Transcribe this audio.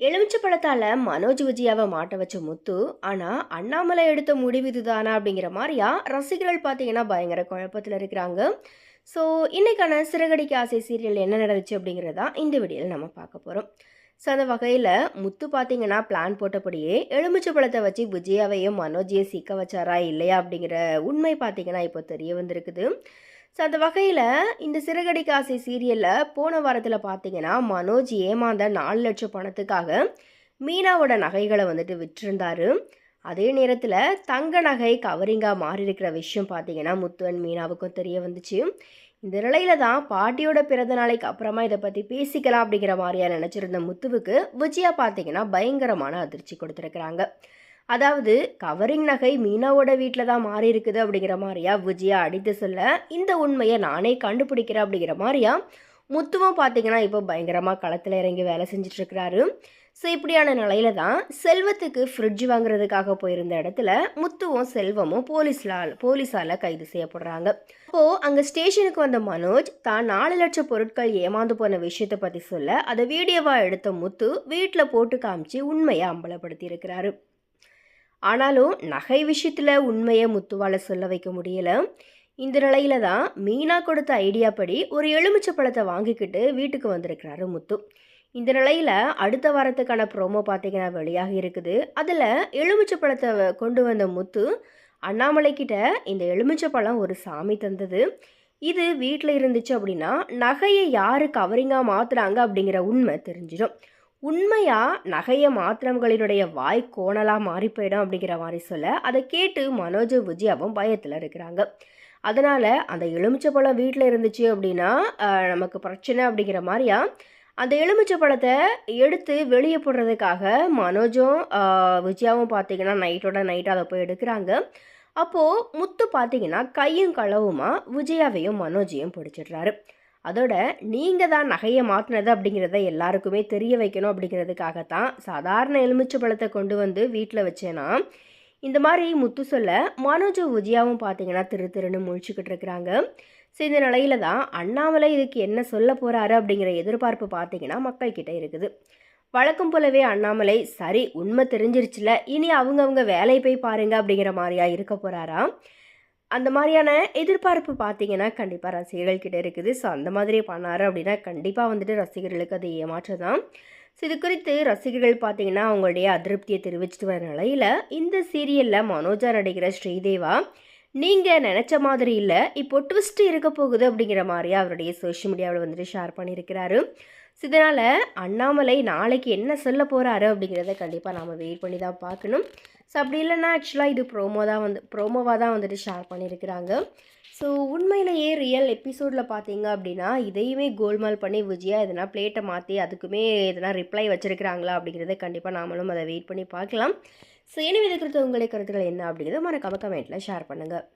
எலுமிச்சை பழத்தால் மனோஜ் விஜயாவை மாட்ட வச்ச முத்து ஆனால் அண்ணாமலை எடுத்த முடிவு இதுதானா அப்படிங்கிற மாதிரியா ரசிகர்கள் பார்த்தீங்கன்னா பயங்கர குழப்பத்தில் இருக்கிறாங்க. ஸோ இன்றைக்கான சிறகடிக்கு ஆசை சீரியல் என்ன நடந்துச்சு அப்படிங்கிறதா இந்த வீடியோவில் நம்ம பார்க்க போகிறோம் ஸோ அந்த வகையில் முத்து பார்த்தீங்கன்னா பிளான் போட்டபடியே எலுமிச்சை பழத்தை வச்சு விஜயாவையும் மனோஜையும் சிக்க வச்சாரா இல்லையா அப்படிங்கிற உண்மை பார்த்தீங்கன்னா இப்போ தெரிய வந்திருக்குது. ஸோ அந்த வகையில் இந்த சிறகடிக்கு ஆசை சீரியலில் போன வாரத்தில் பார்த்தீங்கன்னா மனோஜ் ஏமாந்த நாலு லட்சம் பணத்துக்காக மீனாவோட நகைகளை வந்துட்டு விற்றுருந்தாரு. அதே நேரத்தில் தங்க நகை கவரிங்காக மாறி இருக்கிற விஷயம் பார்த்தீங்கன்னா முத்துவன் மீனாவுக்கும் தெரிய வந்துச்சு. இந்த நிலையில தான் பாட்டியோட பிறந்த நாளைக்கு அப்புறமா இதை பற்றி பேசிக்கலாம் அப்படிங்கிற மாதிரியா நினச்சிருந்த முத்துவுக்கு விஜயா பார்த்தீங்கன்னா பயங்கரமான அதிர்ச்சி கொடுத்துருக்குறாங்க. அதாவது கவரிங் நகை மீனாவோட வீட்டில் தான் மாறி இருக்குது அப்படிங்கிற மாதிரியா விஜயா அடித்து சொல்ல இந்த உண்மையை நானே கண்டுபிடிக்கிறேன் அப்படிங்கிற மாதிரியா முத்துவும் பார்த்தீங்கன்னா இப்போ பயங்கரமாக களத்தில் இறங்கி வேலை செஞ்சிட்ருக்கிறாரு. ஸோ இப்படியான நிலையில தான் செல்வத்துக்கு ஃப்ரிட்ஜ் வாங்குறதுக்காக போயிருந்த இடத்துல முத்துவும் செல்வமும் போலீஸ்லால் போலீஸால் கைது செய்யப்படுறாங்க. அப்போது அங்கே ஸ்டேஷனுக்கு வந்த மனோஜ் தான் நாலு லட்சம் பொருட்கள் ஏமாந்து போன விஷயத்தை பற்றி சொல்ல அதை வீடியோவாக எடுத்த முத்து வீட்டில் போட்டு காமிச்சு உண்மையை அம்பலப்படுத்தி இருக்கிறாரு ஆனாலும் நகை விஷயத்தில் உண்மையை முத்துவால் சொல்ல வைக்க முடியல. இந்த நிலையில தான் மீனா கொடுத்த ஐடியா படி ஒரு எலுமிச்சை பழத்தை வாங்கிக்கிட்டு வீட்டுக்கு வந்திருக்கிறாரு முத்து. இந்த நிலையில் அடுத்த வாரத்துக்கான ப்ரோமோ பார்த்தீங்கன்னா வெளியாக இருக்குது. அதில் எலுமிச்சை பழத்தை கொண்டு வந்த முத்து அண்ணாமலைக்கிட்ட இந்த எலுமிச்சை பழம் ஒரு சாமி தந்தது. இது வீட்டில் இருந்துச்சு அப்படின்னா நகையை யார் கவரிங்காக மாற்றுறாங்க அப்படிங்கிற உண்மை தெரிஞ்சிடும். உண்மையாக நகையை மாத்திரங்களினுடைய வாய் கோணலாக மாறி போயிடும் அப்படிங்கிற மாதிரி சொல்ல அதை கேட்டு மனோஜ் விஜயாவும் பயத்தில் இருக்கிறாங்க. அதனால் அந்த எலுமிச்சை பழம் வீட்டில் இருந்துச்சு அப்படின்னா நமக்கு பிரச்சனை அப்படிங்கிற மாதிரியா? அந்த எலுமிச்சை பழத்தை எடுத்து வெளியே போடுறதுக்காக மனோஜும் விஜயாவும் பார்த்தீங்கன்னா நைட்டோட நைட்டாக அதை போய் எடுக்கிறாங்க. அப்போது முத்து பார்த்தீங்கன்னா கையும் களவுமா விஜயாவையும் மனோஜையும் பிடிச்சிடுறாரு. அதோட நீங்கள் தான் நகையை மாற்றினது அப்படிங்கிறத எல்லாருக்குமே தெரிய வைக்கணும் அப்படிங்கிறதுக்காகத்தான் சாதாரண எலுமிச்சை பழத்தை கொண்டு வந்து வீட்டில் வச்சேன்னா இந்த மாதிரி முத்து சொல்ல மனோஜ விஜயாவும் பார்த்தீங்கன்னா திரு திருன்னு முழிச்சுக்கிட்டு இருக்கிறாங்க. ஸோ இந்த நிலையில தான் அண்ணாமலை இதுக்கு என்ன சொல்ல போகிறாரு அப்படிங்கிற எதிர்பார்ப்பு பார்த்தீங்கன்னா மக்கள்கிட்ட இருக்குது. வழக்கம் போலவே அண்ணாமலை சரி உண்மை தெரிஞ்சிருச்சுல இனி அவங்கவுங்க வேலையை போய் பாருங்க அப்படிங்கிற மாதிரியா இருக்க போகிறாராம் அந்த மாதிரியான எதிர்பார்ப்பு பார்த்தீங்கன்னா கண்டிப்பாக ரசிகர்கள் கிட்டே இருக்குது. ஸோ அந்த மாதிரி பண்ணார் அப்படின்னா கண்டிப்பாக வந்துட்டு ரசிகர்களுக்கு அது ஏமாற்றம் தான். ஸோ இது குறித்து ரசிகர்கள் பார்த்தீங்கன்னா அவங்களுடைய அதிருப்தியை தெரிவிச்சிட்டு வர நிலையில் இந்த சீரியலில் மனோஜா நடிக்கிற ஸ்ரீதேவா நீங்கள் நினச்ச மாதிரி இல்லை இப்போ ட்விஸ்ட் இருக்க போகுது அப்படிங்கிற மாதிரி அவருடைய சோஷியல் மீடியாவில் வந்துட்டு ஷேர் பண்ணியிருக்கிறாரு. ஸோ இதனால் அண்ணாமலை நாளைக்கு என்ன சொல்ல போகிறாரு அப்படிங்கிறத கண்டிப்பாக நாம் வெயிட் பண்ணி தான் பார்க்கணும். ஸோ அப்படி இல்லைன்னா ஆக்சுவலாக இது ப்ரோமோ தான் வந்து ப்ரோமோவாக தான் வந்துட்டு ஷேர் பண்ணியிருக்கிறாங்க ஸோ உண்மையிலேயே ரியல் எபிசோடில் பார்த்தீங்க அப்படின்னா இதையுமே கோல்மால் பண்ணி விஜயா எதனா பிளேட்டை மாற்றி அதுக்குமே எதனா ரிப்ளை வச்சுருக்கிறாங்களா அப்படிங்கிறத கண்டிப்பாக நாமளும் அதை வெயிட் பண்ணி பார்க்கலாம். ஸோ எனவே இது உங்களுடைய கருத்துக்கள் என்ன அப்படிங்கிறத மறக்காம கமெண்ட்டில் ஷேர் பண்ணுங்கள்